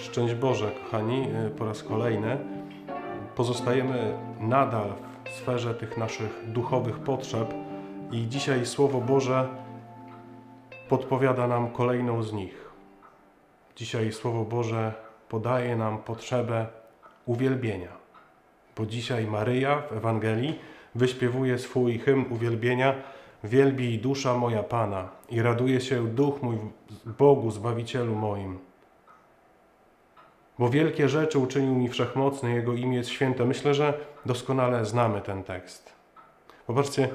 Szczęść Boże, kochani, y, po raz kolejny. Pozostajemy nadal w sferze tych naszych duchowych potrzeb i dzisiaj Słowo Boże podpowiada nam kolejną z nich. Dzisiaj Słowo Boże podaje nam potrzebę uwielbienia, bo dzisiaj Maryja w Ewangelii wyśpiewuje swój hymn uwielbienia Wielbi dusza moja Pana i raduje się duch mój Bogu, Zbawicielu moim. Bo wielkie rzeczy uczynił mi wszechmocny, Jego imię jest święte. Myślę, że doskonale znamy ten tekst. Popatrzcie,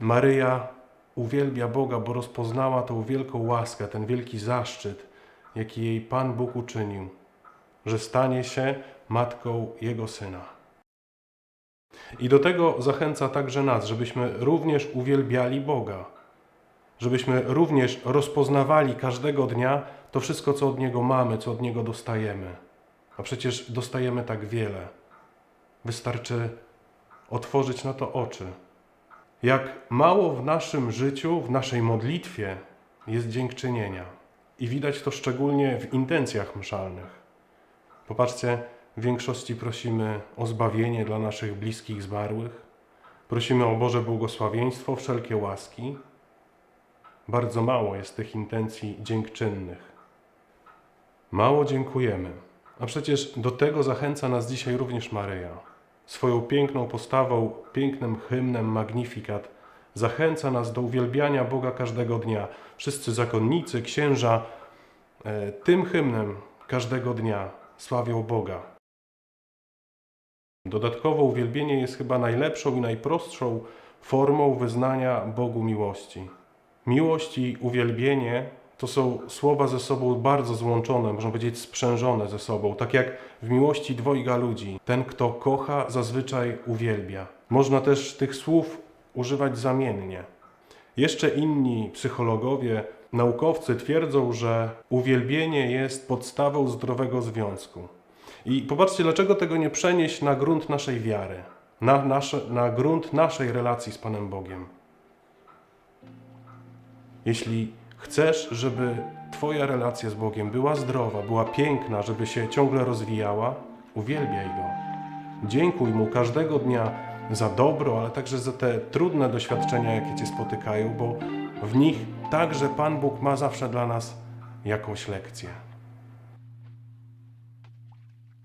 Maryja uwielbia Boga, bo rozpoznała tą wielką łaskę, ten wielki zaszczyt, jaki jej Pan Bóg uczynił, że stanie się matką Jego Syna. I do tego zachęca także nas, żebyśmy również uwielbiali Boga, żebyśmy również rozpoznawali każdego dnia to wszystko, co od Niego mamy, co od Niego dostajemy. A przecież dostajemy tak wiele. Wystarczy otworzyć na to oczy. Jak mało w naszym życiu, w naszej modlitwie jest dziękczynienia. I widać to szczególnie w intencjach mszalnych. Popatrzcie, w większości prosimy o zbawienie dla naszych bliskich zmarłych. Prosimy o Boże błogosławieństwo, wszelkie łaski. Bardzo mało jest tych intencji dziękczynnych. Mało dziękujemy. A przecież do tego zachęca nas dzisiaj również Maryja. Swoją piękną postawą, pięknym hymnem Magnificat zachęca nas do uwielbiania Boga każdego dnia. Wszyscy zakonnicy, księża e, tym hymnem każdego dnia sławią Boga. Dodatkowo uwielbienie jest chyba najlepszą i najprostszą formą wyznania Bogu miłości. Miłość i uwielbienie to są słowa ze sobą bardzo złączone, można powiedzieć sprzężone ze sobą, tak jak w miłości dwojga ludzi. Ten, kto kocha, zazwyczaj uwielbia. Można też tych słów używać zamiennie. Jeszcze inni psychologowie, naukowcy twierdzą, że uwielbienie jest podstawą zdrowego związku. I popatrzcie, dlaczego tego nie przenieść na grunt naszej wiary, na, nasze, na grunt naszej relacji z Panem Bogiem. Jeśli chcesz, żeby Twoja relacja z Bogiem była zdrowa, była piękna, żeby się ciągle rozwijała, uwielbiaj Go. Dziękuj Mu każdego dnia za dobro, ale także za te trudne doświadczenia, jakie Cię spotykają, bo w nich także Pan Bóg ma zawsze dla nas jakąś lekcję.